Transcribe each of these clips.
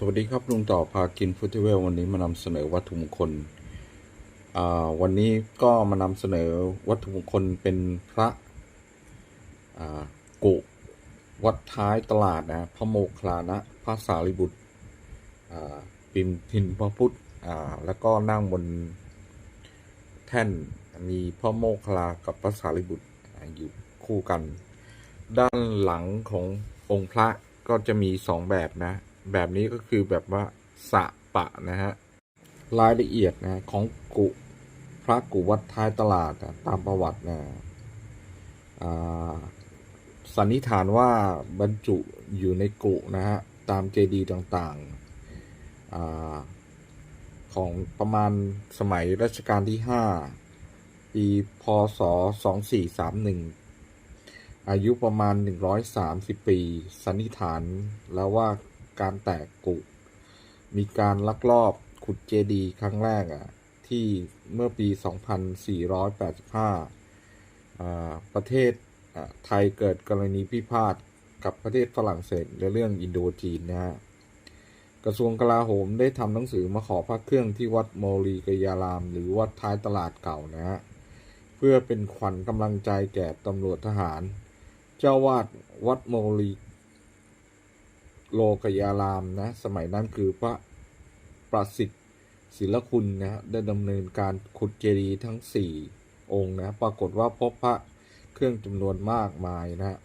สวัสดีครับลุงต่อพากินฟุตเทเวลวันนี้มานำเสนอวัตถุมงคลอ่าวันนี้ก็มานำเสนอวัตถุมงคลเป็นพระอ่ากุวัดท้ายตลาดนะพระโมคคลานะพระสารีบุตรอ่าปิมพินพระพุทธอ่าแล้วก็นั่งบนแท่นมีพระโมคคลากับพระสารีบุตรออยู่คู่กัน ด้านหลังขององค์พระก็จะมีสองแบบนะ แบบนี้ก็คือแบบว่าสะปะนะฮะรายละเอียดนะของกุพระกุวัดท้ายตลาดนะตามประวัตินะอ่าสันนิษฐานว่าบรรจุอยู่ในกุนะฮะตามเจดีย์ต่างๆอาของประมาณสมัยรัชกาลที่ 5 ปีพศ 2431 อายุประมาณ 130 ปี สันนิษฐานแล้วว่า การแตกกุ มีการลักลอบขุดเจดีย์ครั้งแรกอะ ที่เมื่อปี 2485 ประเทศอ่าไทยเกิดกรณีพิพาทกับประเทศฝรั่งเศสในเรื่องอินโดจีนนะฮะกระทรวงกลาโหมได้ทำหนังสือมาขอพระเครื่องที่วัดโมลีกยาราม หรือวัดท้ายตลาดเก่านะฮะเพื่อเป็นขวัญกำลังใจแก่ตำรวจทหาร เจ้าวาดวัดโมลี โลกยารามนะ สมัยนั้นคือพระประสิทธิ์ศิลคุณนะได้ดำเนินการขุดเจดีย์ทั้งสี่องค์นะ ปรากฏว่าพบพระเครื่องจำนวนมากมายนะฮะ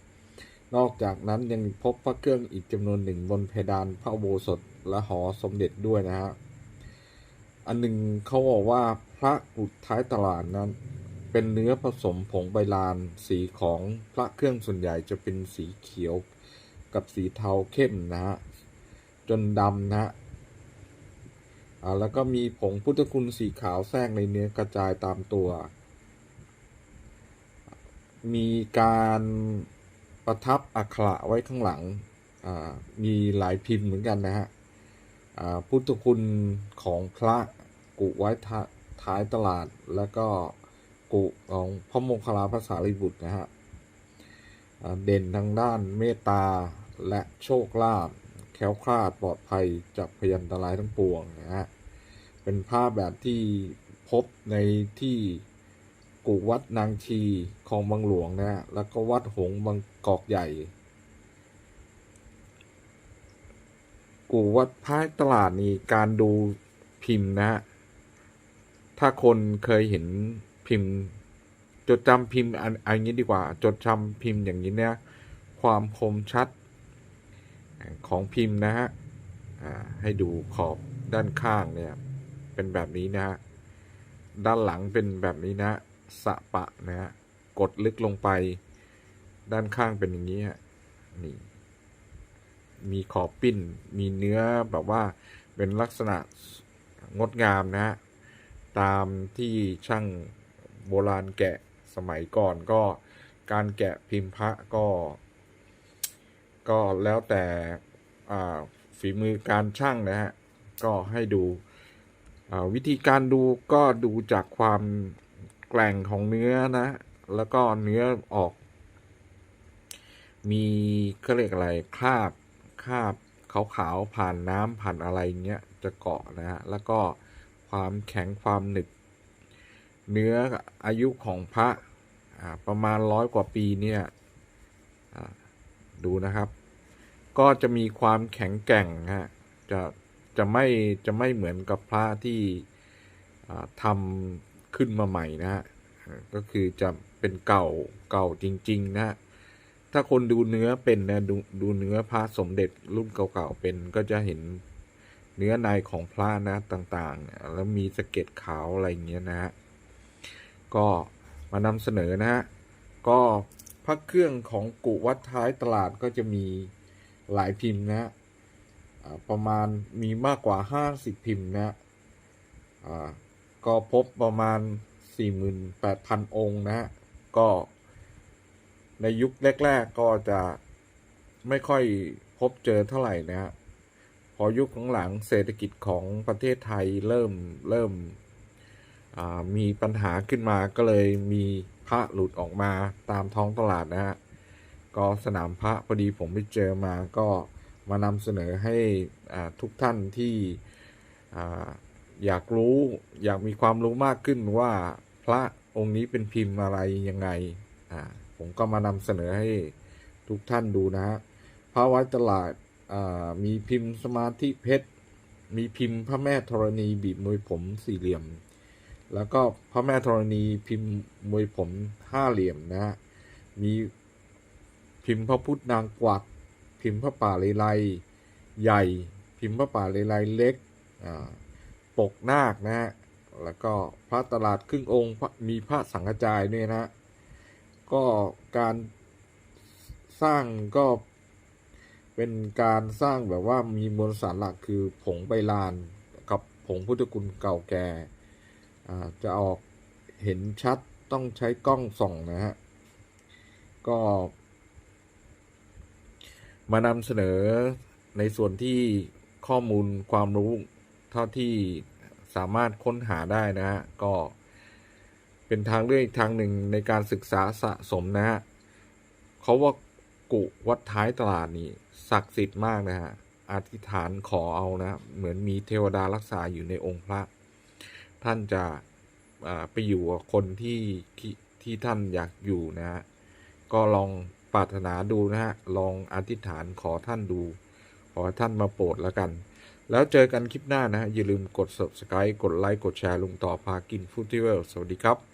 นอกจากนั้นยังพบพระเครื่องอีกจำนวนหนึ่งบนเพดานพระโบสถและหอสมเด็จด้วยนะฮะ อันหนึ่งเขาบอกว่าพระกุฏท้ายตลาดนั้น เป็นเนื้อผสมผงใบลานสีของพระเครื่องส่วนใหญ่จะเป็นสีเขียว กับสีเทาเข้มนะฮะจนดำนะฮะอ่าแล้วก็มีผงพุทธคุณสีขาวแทรกในเนื้อกระจายตามตัว มีการประทับอักขระไว้ข้างหลังอ่ามีหลายพิมพ์เหมือนกันนะฮะอ่าพุทธคุณของพระกุไว้ท้าท้ายตลาดแล้วก็กุของพระโมคคัลาภาษาลิบุตรนะฮะเด่นทางด้านเมตตา และโชคลาภแค้วคลาดปลอดภัยจากพยันตรายทั้งปวงนะฮะเป็นภาพแบบที่พบในที่กูวัดนางชีคลองบางหลวงนะฮะแล้วก็วัดหงบางกอกใหญ่ กูวัดพายตลาดนี่การดูพิมพ์นะฮะถ้าคนเคยเห็นพิมพ์ จดจำพิมพ์อันอันนี้ดีกว่า จดจำพิมพ์อย่างนี้เนี่ยความคมชัด ของพิมพ์นะฮะให้ดูขอบด้านข้างเนี่ยเป็นแบบนี้นะฮะด้านหลังเป็นแบบนี้นะสะปะนะฮะกดลึกลงไป ด้านข้างเป็นอย่างนี้ฮะนี่มีขอบปิ้นมีเนื้อแบบว่าเป็นลักษณะงดงามนะฮะตามที่ช่างโบราณแกะสมัยก่อนก็การแกะพิมพ์พระก็ ก็แล้วแต่ฝีมือการช่างนะฮะ ก็ให้ดูวิธีการดูก็ดูจากความแกร่งของเนื้อนะ แล้วก็เนื้อออก มีก็เรียกอะไรคราบคราบขาวๆผ่านน้ำผ่านอะไรเงี้ยจะเกาะนะฮะ แล้วก็ความแข็งความหนึบเนื้ออายุของพระประมาณร้อยกว่าปีเนี่ย ดูนะครับ ก็จะมีความแข็งแกร่งฮะจะจะไม่จะไม่เหมือนกับพระที่ทำขึ้นมาใหม่นะฮะก็คือจะเป็นเก่าเก่าจริง ๆ นะฮะถ้าคนดูเนื้อเป็นนะดูดูเนื้อพระสมเด็จรุ่นเก่าๆเป็นก็จะเห็นเนื้อในของพระนะต่างๆ แล้วมีสะเก็ดขาวอะไรเงี้ยนะฮะก็มานำเสนอนะฮะก็ พระเครื่องของกุวัดท้ายตลาดก็จะมีหลายพิมพ์นะฮะประมาณมีมากกว่าห้าสิบพิมพ์นะฮะก็พบประมาณสี่หมื่นแปดพันองค์นะฮะก็ในยุคแรก ๆ ก็จะไม่ค่อยพบเจอเท่าไหร่นะฮะพอยุคหลังๆเศรษฐกิจของประเทศไทยเริ่มเริ่ม มีปัญหาขึ้นมาก็เลยมีพระหลุดออกมาตามท้องตลาดนะฮะก็สนามพระพอดีผมไปเจอมาก็มานำเสนอให้ทุกท่านที่อยากรู้อยากมีความรู้มากขึ้นว่าพระองค์นี้เป็นพิมพ์อะไรยังไงผมก็มานำเสนอให้ทุกท่านดูนะฮะพระไว้ตลาดมีพิมพ์สมาธิเพชร มีพิมพ์พระแม่ธรณีบีบมวยผมสี่เหลี่ยม แล้วก็พระแม่ธรณีพิมพ์มวยผมห้าเหลี่ยมนะฮะมีพิมพ์พระพุทธนางกวัก พิมพ์พระป่าเลไลใหญ่ พิมพ์พระป่าเลไลเล็กปกนาคนะฮะแล้วก็พระตลาดครึ่งองค์มีพระสังฆจายด้วยนะก็การสร้างก็เป็นการสร้างแบบว่ามีมวลสารหลักคือผงใบลานกับผงพุทธคุณเก่าแก่ จะออกเห็นชัดต้องใช้กล้องส่องนะฮะ ก็มานำเสนอในส่วนที่ข้อมูลความรู้เท่าที่สามารถค้นหาได้นะฮะ ก็เป็นทางเลือกอีกทางหนึ่งในการศึกษาสะสมนะฮะเขาว่ากุวัดท้ายตลาดนี่ศักดิ์สิทธิ์มากนะฮะอธิษฐานขอเอานะ เหมือนมีเทวดารักษาอยู่ในองค์พระ ท่านจะไปอยู่กับคนที่ที่ท่านอยากอยู่นะฮะก็ลองปรารถนาดูนะฮะลองอธิษฐานขอท่านดู ขอท่านมาโปรดแล้วกัน แล้วเจอกันคลิปหน้านะฮะอย่าลืมกด subscribe กดไลค์กดแชร์ลุงต่อพากินฟูติเวลสวัสดีครับ